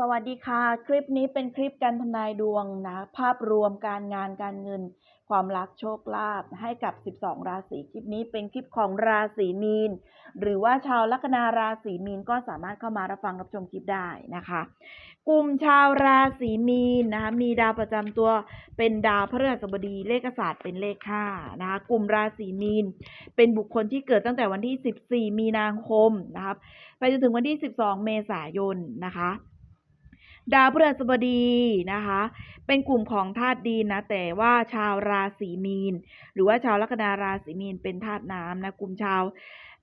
สวัสดีค่ะ คลิปนี้เป็นคลิปการทำนายดวงนะ ภาพรวมการงานการเงิน ความรักโชคลาภให้กับ 12 ราศีคลิปนี้เป็นคลิปของราศีมีน หรือว่าชาวลัคนาราศีมีนก็สามารถเข้ามารับฟังรับชมคลิปได้นะคะ กลุ่มชาวราศีมีนนะคะมีดาวประจำตัวเป็นดาวพฤหัสบดีเลขศาสตร์เป็นเลขห้านะคะกลุ่มราศีมีน เป็นบุคคลที่เกิดตั้งแต่วันที่ 14 มีนาคมนะครับไปจนถึงวันที่ 12 เมษายนนะคะ ดาวพฤหัสบดีนะคะ เป็นกลุ่มของธาตุดินนะ แต่ว่าชาวราศีมีน หรือว่าชาวลัคนาราศีมีนเป็นธาตุน้ำนะ กลุ่มชาว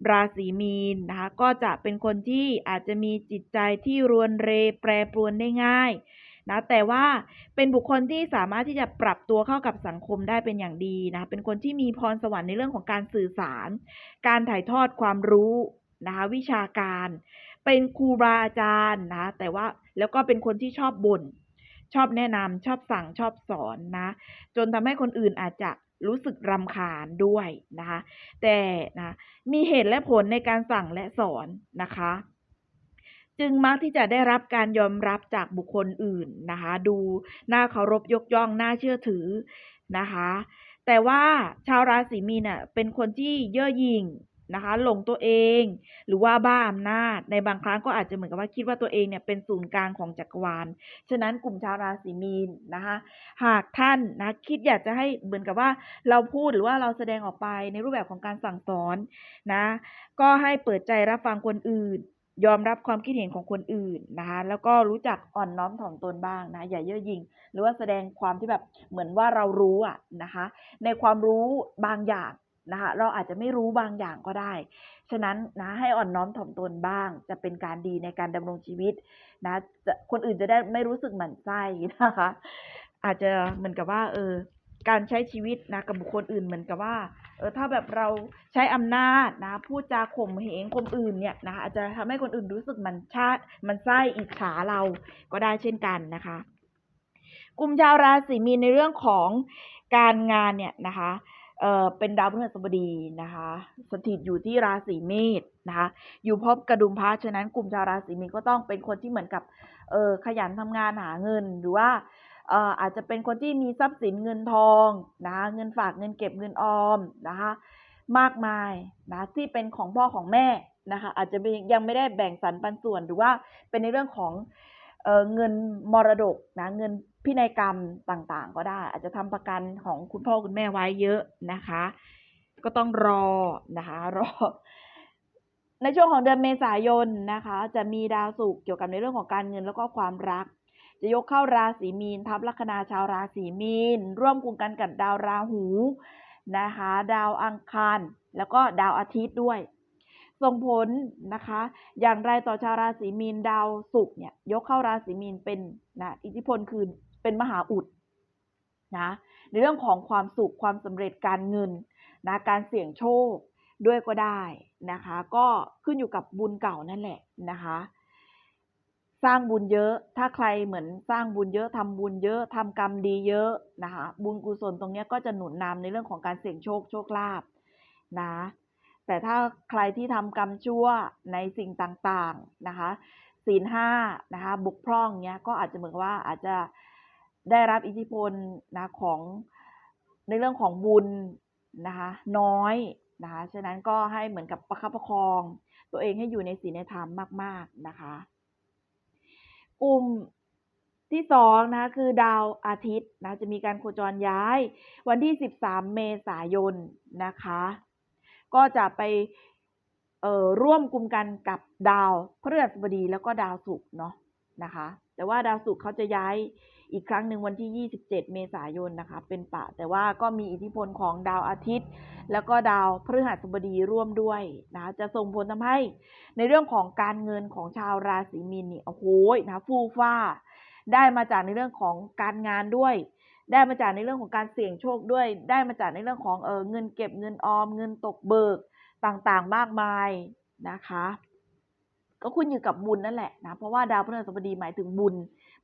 ราศีมีนนะคะ ก็จะเป็นคนที่อาจจะมีจิตใจที่รวนเรแปรปรวนได้ง่ายนะแต่ว่าเป็นบุคคลที่สามารถที่จะปรับตัวเข้ากับสังคมได้เป็นอย่างดีนะเป็นคนที่มีพรสวรรค์ในเรื่องของการสื่อสาร การถ่ายทอดความรู้นะคะวิชาการ เป็นครูบาอาจารย์นะ แต่ว่าแล้วก็เป็นคนที่ชอบบ่น ชอบแนะนำชอบสั่งชอบสอนนะ จนทำให้คนอื่นอาจจะรู้สึกรำคาญด้วยนะคะ แต่นะมีเหตุและผลในการสั่งและสอนนะคะ จึงมักที่จะได้รับการยอมรับจากบุคคลอื่นนะคะ ดูน่าเคารพยกย่องน่าเชื่อถือนะคะ แต่ว่าชาวราศีมีนน่ะเป็นคนที่เย่อหยิ่ง นะคะหลงตัวเอง หรือว่าบ้าอำนาจ ในบางครั้งก็อาจจะเหมือนกับว่าคิดว่าตัวเองเนี่ยเป็นศูนย์กลางของจักรวาล ฉะนั้นกลุ่มชาวราศีมีนนะคะ หากท่านนะคิดอยากจะให้เหมือนกับว่าเราพูดหรือว่าเราแสดงออกไปในรูปแบบของการสั่งสอนนะ ก็ให้เปิดใจรับฟังคนอื่นยอมรับความคิดเห็นของคนอื่นนะคะ แล้วก็รู้จักอ่อนน้อมถ่อมตนบ้างนะ อย่าเย่อหยิ่ง หรือว่าแสดงความที่แบบเหมือนว่าเรารู้อะนะคะ ในความรู้บางอย่าง นะคะ เราอาจจะไม่รู้บางอย่างก็ได้ ฉะนั้นนะให้อ่อนน้อมถ่อมตนบ้าง จะเป็นการดีในการดำรงชีวิตนะจะคนอื่นจะได้ไม่รู้สึกหมั่นไส้นะคะ อาจจะเหมือนกับว่า เออ การใช้ชีวิตนะกับบุคคลอื่นเหมือนกับว่า เออถ้าแบบเราใช้อำนาจนะพูดจาข่มเหงคนอื่นเนี่ยนะคะอาจจะทำให้คนอื่นรู้สึกมันชามันไส้อิจฉาเราก็ได้เช่นกันนะคะ กลุ่มชาวราศีมีนในเรื่องของการงานเนี่ยนะคะ เอ่อเป็นดาวพฤหัสบดีนะคะ สถิตอยู่ที่ราศีเมษนะคะ อยู่พบกระดุมพระฉะนั้นกลุ่มชาวราศีมีนก็ต้องเป็นคนที่เหมือนกับเออขยันทำงานหาเงินหรือว่าเอ่ออาจจะเป็นคนที่มีทรัพย์สินเงินทองนะคะเงินฝากเงินเก็บเงินออมนะคะ มากมายนะที่เป็นของพ่อของแม่นะคะ อาจจะยังไม่ได้แบ่งสรรปันส่วนหรือว่าเป็นในเรื่องของเอเงินมรดกนะเงิน พินัยกรรมต่างๆ ก็ได้ อาจจะทำประกันของคุณพ่อคุณแม่ไว้เยอะนะคะ ก็ต้องรอนะคะรอ ในช่วงของเดือนเมษายนนะคะ จะมีดาวศุกร์เกี่ยวกับในเรื่องของการเงินแล้วก็ความรัก จะยกเข้าราศีมีน ทับลัคนาชาวราศีมีน ร่วมกลุ่มกันกับดาวราหูนะคะ ดาวอังคาร แล้วก็ดาวอาทิตย์ด้วยส่งผลนะคะ อย่างไรต่อชาวราศีมีนดาวศุกร์เนี่ยยกเข้าราศีมีนเป็นนะอิทธิพลคือ เป็นมหาอุดนะในเรื่องของความสุขความสำเร็จการเงินนะการเสี่ยงโชคด้วยก็ได้นะคะ ก็ขึ้นอยู่กับบุญเก่านั่นแหละนะคะ สร้างบุญเยอะ ถ้าใครเหมือนสร้างบุญเยอะทำบุญเยอะทำกรรมดีเยอะนะคะ บุญกุศลตรงนี้ก็จะหนุนนำในเรื่องของการเสี่ยงโชคโชคลาภนะ แต่ถ้าใครที่ทำกรรมชั่วในสิ่งต่างๆนะคะศีลห้านะคะบกพร่องเนี้ยก็อาจจะเหมือนว่าอาจจะ ได้รับอิทธิพลนะของในเรื่องของบุญนะคะน้อยนะคะฉะนั้นก็ให้เหมือนกับประคับประคอง ตัวเองให้อยู่ในศีลในธรรมมาก ๆนะคะ กลุ่มที่สองนะคะคือดาวอาทิตย์นะจะมีการโคจรย้าย วันที่ 13 เมษายนนะคะ ก็จะไปร่วมกลุ่มกันกับดาวพฤหัสบดีแล้วก็ดาวศุกร์เนาะนะคะ แต่ว่าดาวศุกร์เขาจะย้าย อีกครั้งหนึ่งวันที่ 27 เมษายนนะคะ เป็นปะ แต่ว่าก็มีอิทธิพลของดาวอาทิตย์ แล้วก็ดาวพฤหัสบดีร่วมด้วยนะ จะส่งผลทำให้ในเรื่องของการเงินของชาวราศีมีนนี่โอ้โหนะฟูฟ้า ได้มาจากในเรื่องของการงานด้วย ได้มาจากในเรื่องของการเสี่ยงโชคด้วย ได้มาจากในเรื่องของเออเงินเก็บเงินออม เงินตกเบิกต่างๆ มากมายนะคะ ก็ขึ้นอยู่กับบุญนั่นแหละนะ เพราะว่าดาวพฤหัสบดีหมายถึงบุญ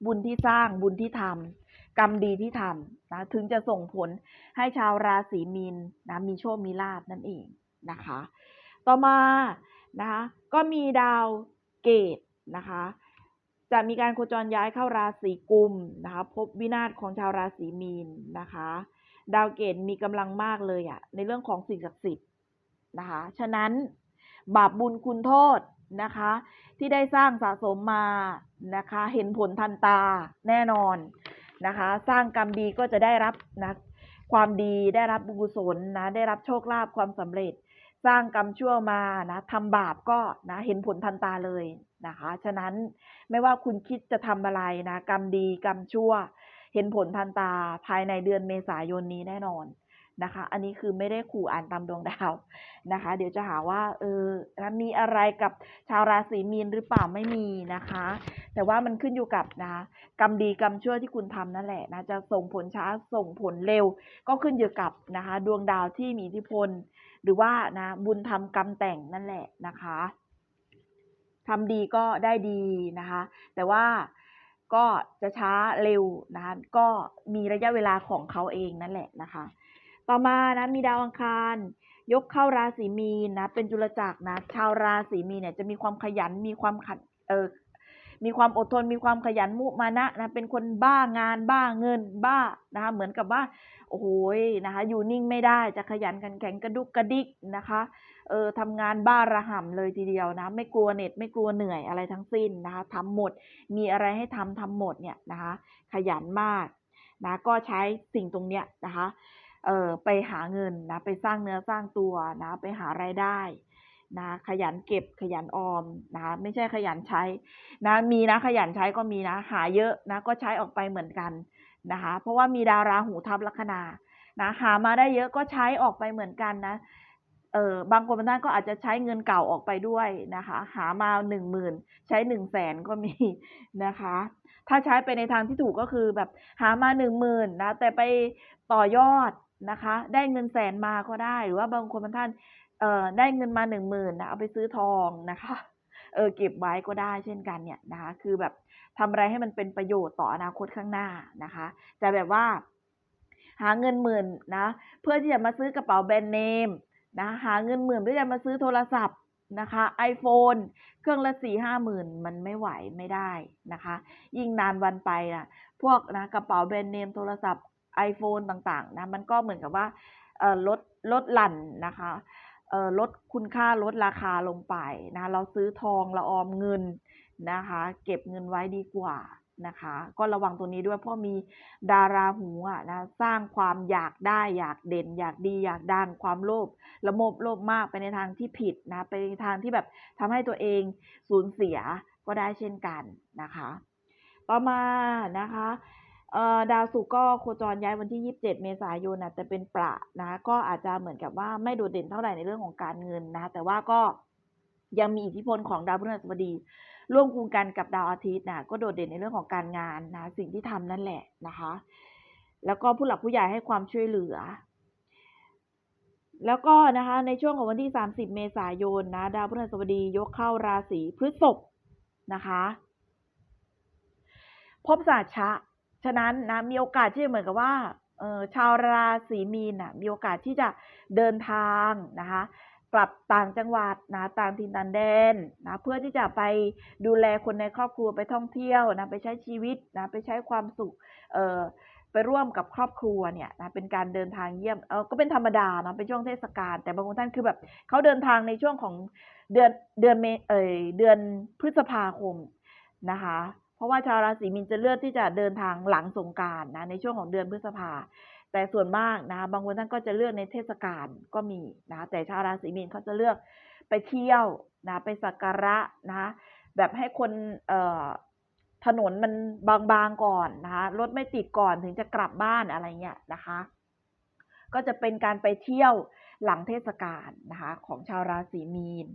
บุญที่สร้างบุญที่ทำกรรมดีที่ทำนะถึงจะส่งผลให้ชาวราศีมีนนะมีโชคมีลาบนั่นเองนะคะ ต่อมานะคะก็มีดาวเกตนะคะจะมีการโคจรย้ายเข้าราศีกุมนะคะพบวินาศของชาวราศีมีนนะคะ ดาวเกตมีกำลังมากเลยอะในเรื่องของสิ่งศักดิ์สิทธิ์นะคะฉะนั้นบาปบุญคุณโทษนะคะ ที่ได้สร้างสะสมมา นะคะ เห็นผลทันตาแน่นอนนะคะ สร้างกรรมดีก็จะได้รับนะความดีได้รับบุญกุศลนะได้รับโชคลาภความสำเร็จ สร้างกรรมชั่วมานะทำบาปก็นะเห็นผลทันตาเลยนะคะ ฉะนั้นไม่ว่าคุณคิดจะทำอะไรนะ กรรมดีกรรมชั่ว เห็นผลทันตาภายในเดือนเมษายนนี้แน่นอน นะคะ อันนี้คือไม่ได้ขู่อ่านตามดวงดาวนะคะ เดี๋ยวจะหาว่าเออนะมีอะไรกับชาวราศีมีนหรือเปล่าไม่มีนะคะ แต่ว่ามันขึ้นอยู่กับนะกรรมดีกรรมชั่วที่คุณทำนั่นแหละนะจะส่งผลช้าส่งผลเร็ว ก็ขึ้นอยู่กับนะคะ ดวงดาวที่มีอิทธิพล หรือว่านะบุญทำกรรมแต่งนั่นแหละนะคะทำดีก็ได้ดีนะคะ แต่ว่าก็จะช้าเร็วนะคะก็มีระยะเวลาของเขาเองนั่นแหละนะคะ ต่อมานะมีดาวอังคาร ยกเข้าราศีมีนนะเป็นจุลจักรนะ ชาวราศีมีนเนี่ยจะมีความขยันมีความขัดเออมีความอดทนมีความขยันมุมานะนะเป็นคนบ้างานบ้าเงินบ้านะคะเหมือนกับว่าโอ้โหยนะคะอยู่นิ่งไม่ได้จะขยันกันแข็งกระดุกกระดิกนะคะเออทำงานบ้าระห่ำเลยทีเดียวนะ ไม่กลัวเหน็ดไม่กลัวเหนื่อยอะไรทั้งสิ้นนะคะทำหมดมีอะไรให้ทำทำหมดเนี่ยนะคะขยันมากนะก็ใช้สิ่งตรงเนี้ยนะคะ เออไปหาเงินนะไปสร้างเนื้อสร้างตัวนะไปหารายได้นะขยันเก็บขยันออมนะคะไม่ใช่ขยันใช้นะมีนะขยันใช้ก็มีนะหาเยอะนะก็ใช้ออกไปเหมือนกันนะคะเพราะว่ามีดาวราหูทับลัคนานะหามาได้เยอะก็ใช้ออกไปเหมือนกันนะเออบางคนบางท่านก็อาจจะใช้เงินเก่าออกไปด้วยนะคะ หามาหนึ่งหมื่นใช้หนึ่งแสนก็มีนะคะ ถ้าใช้ไปในทางที่ถูกก็คือแบบหามาหนึ่งหมื่นนะแต่ไปต่อยอด นะคะ ได้เงินแสนมาก็ได้ หรือว่าบางคนบางท่านเอ่อได้เงินมาหนึ่งหมื่นนะเอาไปซื้อทองนะคะเออเก็บไว้ก็ได้เช่นกันเนี่ยนะคะคือแบบทำอะไรให้มันเป็นประโยชน์ต่ออนาคตข้างหน้านะคะจะแบบว่า หาเงินหมื่นนะเพื่อที่จะมาซื้อกระเป๋าแบรนด์เนมนะหาเงินหมื่นเพื่อจะมาซื้อโทรศัพท์นะคะ iPhone เครื่องละสี่ห้าหมื่นมันไม่ไหวไม่ได้นะคะ ยิ่งนานวันไปนะพวกนะกระเป๋าแบรนด์เนมโทรศัพท์ iPhone ต่างๆนะมันก็เหมือนกับว่าลดลดหลั่นนะคะลดคุณค่าลดราคาลงไปนะเราซื้อทองเราออมเงินนะคะ เก็บเงินไว้ดีกว่านะคะ ก็ระวังตัวนี้ด้วยเพราะมีดาราหูอะนะสร้างความอยากได้อยากเด่น อยากดีอยากดังความโลภละโมบโลภมากไปในทางที่ผิดนะไปในทางที่แบบทำให้ตัวเองสูญเสียก็ได้เช่นกันนะคะ ต่อมานะคะ ดาวศุกร์ก็โคจรย้ายวันที่ 27 เมษายนนะแต่เป็นประนะ ก็อาจจะเหมือนกับว่าไม่โดดเด่นเท่าไหร่ในเรื่องของการเงินนะ แต่ว่าก็ยังมีอิทธิพลของดาวพฤหัสบดี ร่วมคูณกันกับดาวอาทิตย์นะก็โดดเด่นในเรื่องของการงานนะ สิ่งที่ทำนั่นแหละนะคะ แล้วก็ผู้หลักผู้ใหญ่ให้ความช่วยเหลือ แล้วก็นะคะ ในช่วงของวันที่ 30 เมษายนนะ ดาวพฤหัสบดียกเข้าราศีพฤษภนะคะ พบศาสตร์ชะ ฉะนั้นนะมีโอกาสที่เหมือนกับว่าชาวราศีมีนน่ะมีโอกาสที่จะเดินทางนะคะกลับต่างจังหวัดนะต่างถิ่นต่างแดนนะเพื่อที่จะไปดูแลคนในครอบครัวไปท่องเที่ยวนะไปใช้ชีวิตนะไปใช้ความสุขเออไปร่วมกับครอบครัวเนี่ยนะเป็นการเดินทางเยี่ยมเออก็เป็นธรรมดาเนาะเป็นช่วงเทศกาลแต่บางคนท่านคือแบบเขาเดินทางในช่วงของเดือนเดือนเมเอยเดือนพฤษภาคมนะคะ เพราะว่าชาวราศีมีนจะเลือกที่จะเดินทางหลังสงการนะในช่วงของเดือนพฤษภาแต่ส่วนมากนะคะบางคนท่านก็จะเลือกในเทศกาลก็มีนะแต่ชาวราศีมีนเขาจะเลือกไปเที่ยวนะไปสักการะนะแบบให้คนเอ่อถนนมันบางๆก่อนนะคะรถไม่ติดก่อนถึงจะกลับบ้านอะไรเงี้ยนะคะ ก็จะเป็นการไปเที่ยวหลังเทศกาลนะคะของชาวราศีมีน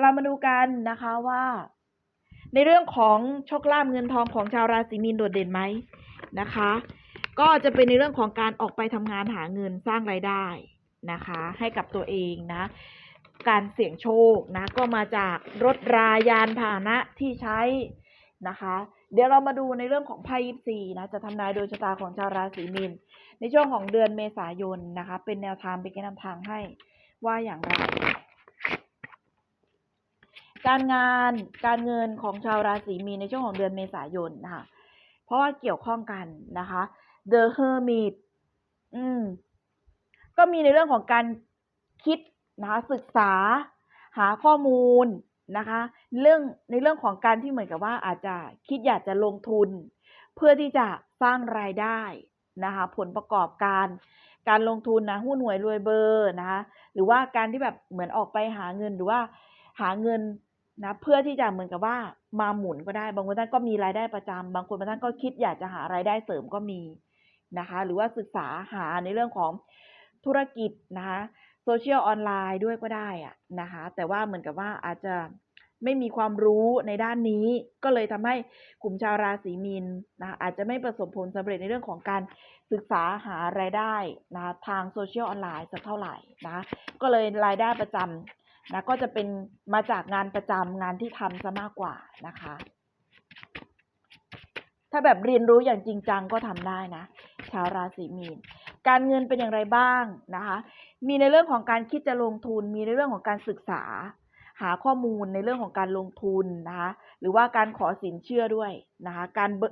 เรามาดูกันนะคะว่า ในเรื่องของโชคลาภเงินทองของชาวราศีมีนโดดเด่นไหมนะคะ ก็จะเป็นในเรื่องของการออกไปทำงานหาเงินสร้างรายได้นะคะ ให้กับตัวเองนะ การเสี่ยงโชคนะก็มาจากรถรายานพาหนะที่ใช้นะคะ เดี๋ยวเรามาดูในเรื่องของไพ่ยิปซีนะจะทำนายโดยชะตาของชาวราศีมีนในช่วงของเดือนเมษายนนะคะ เป็นแนวทางเป็นแนะนำทางให้ว่าอย่างไร การงานการเงินของชาวราศีมีนในช่วงของเดือนเมษายนนะคะเพราะว่าเกี่ยวข้องกันนะคะ The Hermit อืม ก็มีในเรื่องของการคิดนะคะศึกษา หาข้อมูลนะคะ เรื่องในเรื่องของการที่เหมือนกับว่าอาจจะคิดอยากจะลงทุน เพื่อที่จะสร้างรายได้นะคะ ผลประกอบการการลงทุนนะหุ้นหวยรวยเบอร์นะคะ หรือว่าการที่แบบเหมือนออกไปหาเงินหรือว่าหาเงิน นะเพื่อที่จะเหมือนกับว่ามาหมุนก็ได้ บางคนท่านก็มีรายได้ประจำบางคนบางท่านก็คิดอยากจะหารายได้เสริมก็มีนะคะ หรือว่าศึกษาหาในเรื่องของธุรกิจนะคะโซเชียลออนไลน์ด้วยก็ได้อะนะคะ แต่ว่าเหมือนกับว่าอาจจะไม่มีความรู้ในด้านนี้ ก็เลยทำให้กลุ่มชาวราศีมีนนะอาจจะไม่ประสบผลสำเร็จในเรื่องของการศึกษาหารายได้นะทางโซเชียลออนไลน์สักเท่าไหร่นะ ก็เลยรายได้ประจำ นะก็จะเป็นมาจากงานประจำงานที่ทำซะมากกว่านะคะ ถ้าแบบเรียนรู้อย่างจริงจังก็ทำได้นะ ชาวราศีมีน การเงินเป็นอย่างไรบ้างนะคะ มีในเรื่องของการคิดจะลงทุน มีในเรื่องของการศึกษา หาข้อมูลในเรื่องของการลงทุนนะคะหรือว่าการขอสินเชื่อด้วยนะคะการเบิ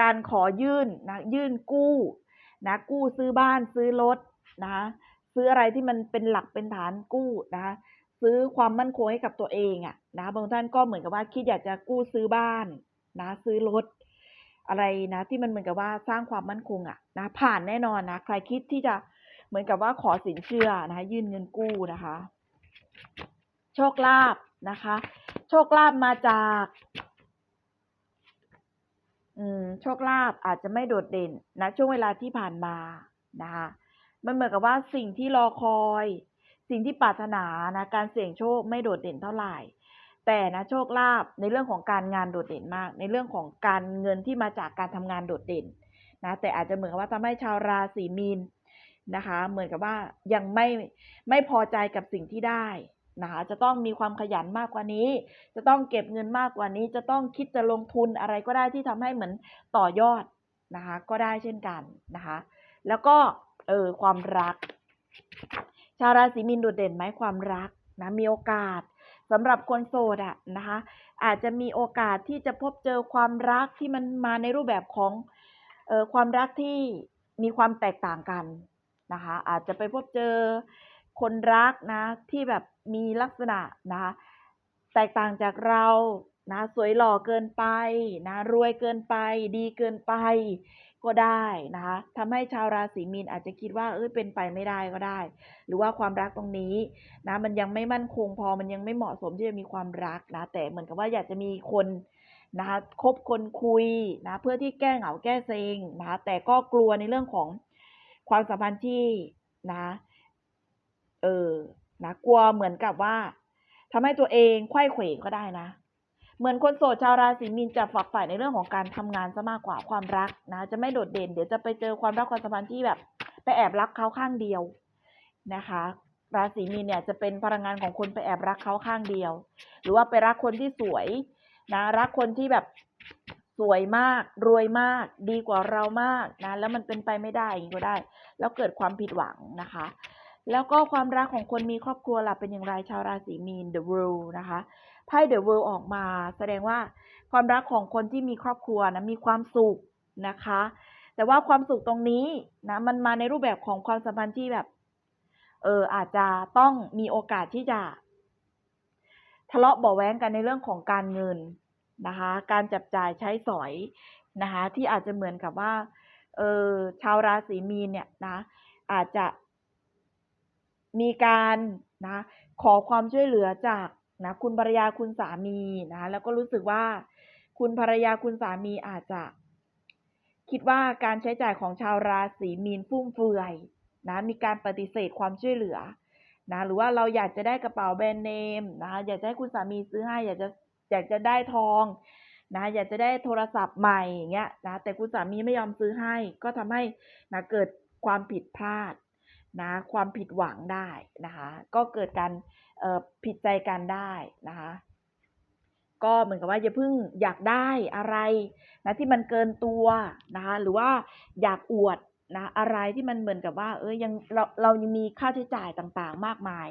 การขอยื่นนะยื่นกู้นะกู้ซื้อบ้านซื้อรถนะคะซื้ออะไรที่มันเป็นหลักเป็นฐานกู้นะคะ ซื้อความมั่นคงให้กับตัวเองอะนะบางท่านก็เหมือนกับว่าคิดอยากจะกู้ซื้อบ้านนะซื้อรถ อะไรนะที่มันเหมือนกับว่าสร้างความมั่นคงอะนะผ่านแน่นอนนะใครคิดที่จะเหมือนกับว่าขอสินเชื่อนะคะยื่นเงินกู้นะคะ โชคลาภนะคะ โชคลาภมาจากอืมโชคลาภอาจจะไม่โดดเด่นนะช่วงเวลาที่ผ่านมานะคะมันเหมือนกับว่าสิ่งที่รอคอย สิ่งที่ปรารถนานะการเสี่ยงโชคไม่โดดเด่นเท่าไหร่ แต่นะโชคลาภในเรื่องของการงานโดดเด่นมาก ในเรื่องของการเงินที่มาจากการทำงานโดดเด่นนะแต่อาจจะเหมือนว่าทำให้ชาวราศีมีนนะคะ เหมือนกับว่ายังไม่ไม่พอใจกับสิ่งที่ได้นะคะจะต้องมีความขยันมากกว่านี้ จะต้องเก็บเงินมากกว่านี้ จะต้องคิดจะลงทุนอะไรก็ได้ที่ทำให้เหมือนต่อยอดนะคะ ก็ได้เช่นกันนะคะ แล้วก็เออความรัก ชาวราศีมีนโดดเด่นไหมความรักนะมีโอกาสสำหรับคนโสดอะนะคะอาจจะมีโอกาสที่จะพบเจอความรักที่มันมาในรูปแบบของออความรักที่มีความแตกต่างกันนะคะอาจจะไปพบเจอคนรักนะที่แบบมีลักษณะนะคะแตกต่างจากเรานะสวยหล่อเกินไปนะรวยเกินไป ดีเกินไป ก็ได้นะคะทำให้ชาวราศีมีนอาจจะคิดว่าเอ้ยเป็นไปไม่ได้ก็ได้ หรือว่าความรักตรงนี้นะมันยังไม่มั่นคงพอมันยังไม่เหมาะสมที่จะมีความรักนะแต่เหมือนกับว่าอยากจะมีคนนะคะคบคนคุยนะเพื่อที่แก้เหงาแก้เซ็งนะคะแต่ก็กลัวในเรื่องของความสัมพันธ์ที่นะเออนะกลัวเหมือนกับว่าทำให้ตัวเองไขว้เขวก็ได้นะ เหมือนคนโสดชาวราศีมีนจะฝักใฝ่ในเรื่องของการทำงานซะมากกว่าความรักนะ จะไม่โดดเด่น เดี๋ยวจะไปเจอความรักความสัมพันธ์ที่แบบ ไปแอบรักเขาข้างเดียวนะคะ ราศีมีนเนี่ยจะเป็นพลังงานของคนไปแอบรักเขาข้างเดียว หรือว่าไปรักคนที่สวยนะรักคนที่แบบสวยมาก รวยมาก ดีกว่าเรามากนะแล้วมันเป็นไปไม่ได้อย่างนี้ก็ได้ แล้วเกิดความผิดหวังนะคะ แล้วก็ความรักของคนมีครอบครัวล่ะเป็นอย่างไรชาวราศีมีน The World นะคะ ไพ่ The World ออกมา แสดงว่าความรักของคนที่มีครอบครัวนะมีความสุขนะคะ แต่ว่าความสุขตรงนี้นะมันมาในรูปแบบของความสัมพันธ์ที่แบบเอออาจจะต้องมีโอกาสที่จะ ทะเลาะเบาแว้งกันในเรื่องของการเงินนะคะ การจับจ่ายใช้สอยนะคะ ที่อาจจะเหมือนกับว่าเออชาวราศีมีนเนี่ยนะอาจจะมีการนะขอความช่วยเหลือจาก นะคุณภรรยาคุณสามีนะแล้วก็รู้สึกว่า คุณภรรยาคุณสามีอาจจะ คิดว่าการใช้จ่ายของชาวราศีมีนฟุ่มเฟือยนะมีการปฏิเสธความช่วยเหลือนะหรือว่าเราอยากจะได้กระเป๋าแบรนด์เนมนะอยากจะให้คุณสามีซื้อให้ อยากจะอยากจะได้ทองนะอยากจะได้โทรศัพท์ใหม่อย่างเงี้ยนะแต่คุณสามีไม่ยอมซื้อให้ ก็ทำให้นะเกิดความผิดพลาด นะความผิดหวังได้นะคะก็เกิดการผิดใจกันได้นะคะก็เหมือนกับว่าอย่าเพิ่งอยากได้อะไรนะที่มันเกินตัวนะคะหรือว่าอยากอวดนะอะไรที่มันเหมือนกับว่า เอ้ยยังเราเรายังมีค่าใช้จ่ายต่างๆ มากมาย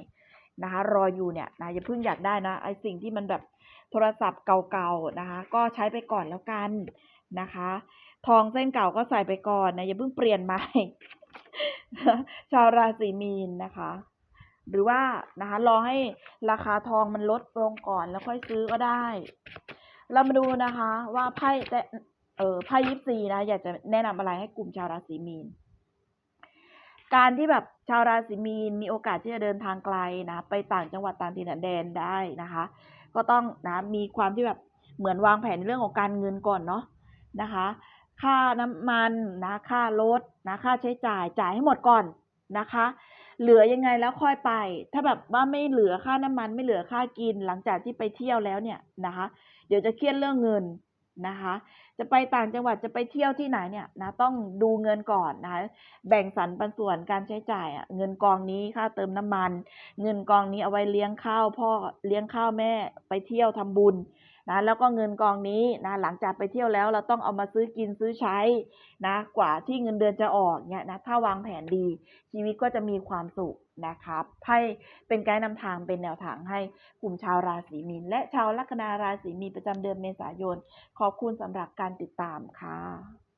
นะคะรออยู่เนี่ยนะอย่าเพิ่งอยากได้นะไอสิ่งที่มันแบบโทรศัพท์เก่าๆนะคะ ก็ใช้ไปก่อนแล้วกันนะคะ ทองเส้นเก่าก็ใส่ไปก่อนนะอย่าเพิ่งเปลี่ยนใหม่ ชาวราศีมีนนะคะ หรือว่านะคะรอให้ราคาทองมันลดลงก่อนแล้วค่อยซื้อก็ได้ เรามาดูนะคะ ว่าไพ่แต่เออไพ่ยิปซีนะ อยากจะแนะนำอะไรให้กลุ่มชาวราศีมีน การที่แบบชาวราศีมีนมีโอกาสที่จะเดินทางไกลนะ ไปต่างจังหวัดต่างถิ่นแดนได้นะคะ ก็ต้องนะมีความที่แบบเหมือนวางแผนเรื่องของการเงินก่อนเนาะนะคะ ค่าน้ำมันนะค่ารถนะค่าใช้จ่ายจ่ายให้หมดก่อนนะคะ เหลือยังไงแล้วค่อยไป ถ้าแบบว่าไม่เหลือค่าน้ำมันไม่เหลือค่ากินหลังจากที่ไปเที่ยวแล้วเนี่ยนะคะ เดี๋ยวจะเครียดเรื่องเงินนะคะ จะไปต่างจังหวัดจะไปเที่ยวที่ไหนเนี่ยนะต้องดูเงินก่อนนะคะแบ่งสรรปันส่วนการใช้จ่ายอะเงินกองนี้ค่าเติมน้ำมัน เงินกองนี้เอาไว้เลี้ยงข้าวพ่อเลี้ยงข้าวแม่ไปเที่ยวทำบุญ นะแล้วก็เงินกองนี้นะหลังจากไปเที่ยวแล้วเราต้องเอามาซื้อกินซื้อใช้นะกว่าที่เงินเดือนจะออกเนี่ยนะถ้าวางแผนดี ชีวิตก็จะมีความสุขนะครับให้เป็นไกด์นำทางเป็นแนวทางให้กลุ่มชาวราศีมีน และชาวลัคนาราศีมีนประจำเดือนเมษายน ขอบคุณสำหรับการติดตามค่ะ